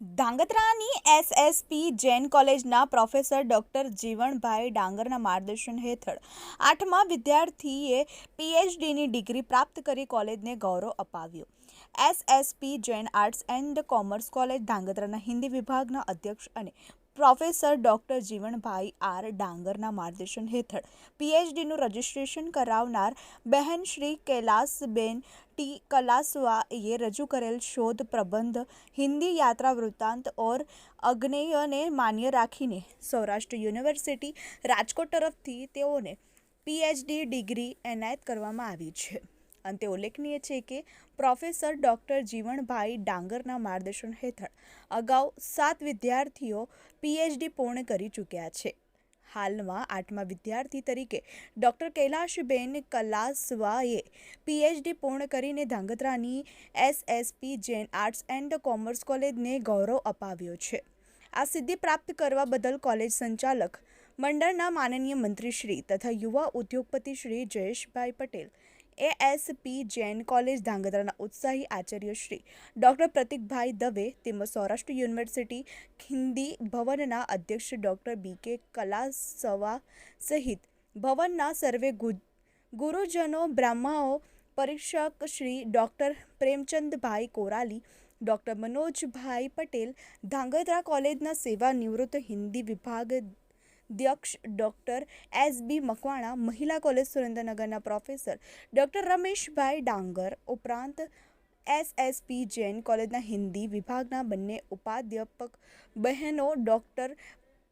ધાંગધ્રાની SSP Jain કોલેજના professor doctor Jivanbhai ડાંગરના માર્ગદર્શન હેઠળ આઠમા વિદ્યાર્થીએ પીએચડીની ડિગ્રી પ્રાપ્ત કરી કોલેજને ગૌરવ અપાવ્યું. SSP Jain arts and commerce college ધાંગધ્રાના Hindi વિભાગના અધ્યક્ષ અને પ્રોફેસર ડૉક્ટર જીવણભાઈ આર ડાંગરના માર્ગદર્શન હેઠળ પીએચડીનું રજિસ્ટ્રેશન કરાવનાર બહેન શ્રી કૈલાસબેન ટી કલાસવાએ રજૂ કરેલ શોધ પ્રબંધ હિન્દી યાત્રા વૃત્તાંત ઓર અગ્નેયને માન્ય રાખીને સૌરાષ્ટ્ર યુનિવર્સિટી રાજકોટ તરફથી તેઓને પીએચડી ડિગ્રી એનાયત કરવામાં આવી છે. અંતે ઉલ્લેખનીય છે કે પ્રોફેસર ડૉક્ટર જીવણભાઈ ડાંગરના માર્ગદર્શન હેઠળ અગાઉ સાત વિદ્યાર્થીઓ પીએચડી પૂર્ણ કરી ચૂક્યા છે. હાલમાં આઠમા વિદ્યાર્થી તરીકે ડૉક્ટર કૈલાશબેન કલાસવાએ પીએચડી પૂર્ણ કરીને ધાંગધ્રાની SSP Jain arts and commerce કોલેજને ગૌરવ અપાવ્યો છે. આ સિદ્ધિ પ્રાપ્ત કરવા બદલ કોલેજ સંચાલક, મંડળના માનનીય મંત્રીશ્રી તથા યુવા ઉદ્યોગપતિ શ્રી જયેશભાઈ પટેલ એએસપી જૈન કોલેજ ધાંગધ્રાના ઉત્સાહી આચાર્ય શ્રી ડૉક્ટર પ્રતિકભાઈ દવે તેમજ સૌરાષ્ટ્ર યુનિવર્સિટી હિન્દી ભવનના અધ્યક્ષ ડૉક્ટર બી કે કલાસવા સહિત ભવનના સર્વે ગુરુજનો, બ્રાહ્માઓ, પરીક્ષક શ્રી ડૉક્ટર પ્રેમચંદભાઈ કોરાલી, ડૉક્ટર મનોજભાઈ પટેલ, ધાંગધ્રા કોલેજના સેવા નિવૃત્ત હિન્દી વિભાગ અધ્યક્ષ ડૉક્ટર એસ બી મકવાણા, મહિલા કોલેજ સુરેન્દ્રનગરના પ્રોફેસર ડૉક્ટર રમેશભાઈ ડાંગર, ઉપરાંત એસએસપી જૈન કોલેજના હિન્દી વિભાગના બંને ઉપાધ્યાપક બહેનો ડૉક્ટર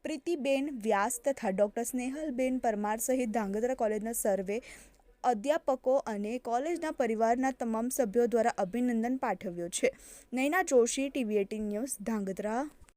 પ્રીતિબેન વ્યાસ તથા ડૉક્ટર સ્નેહલબેન પરમાર સહિત ધાંગધ્રા કોલેજના સર્વે અધ્યાપકો અને કોલેજના પરિવારના તમામ સભ્યો દ્વારા અભિનંદન પાઠવ્યો છે. Naina Joshi, TV eighteen news, Dhrangadhra.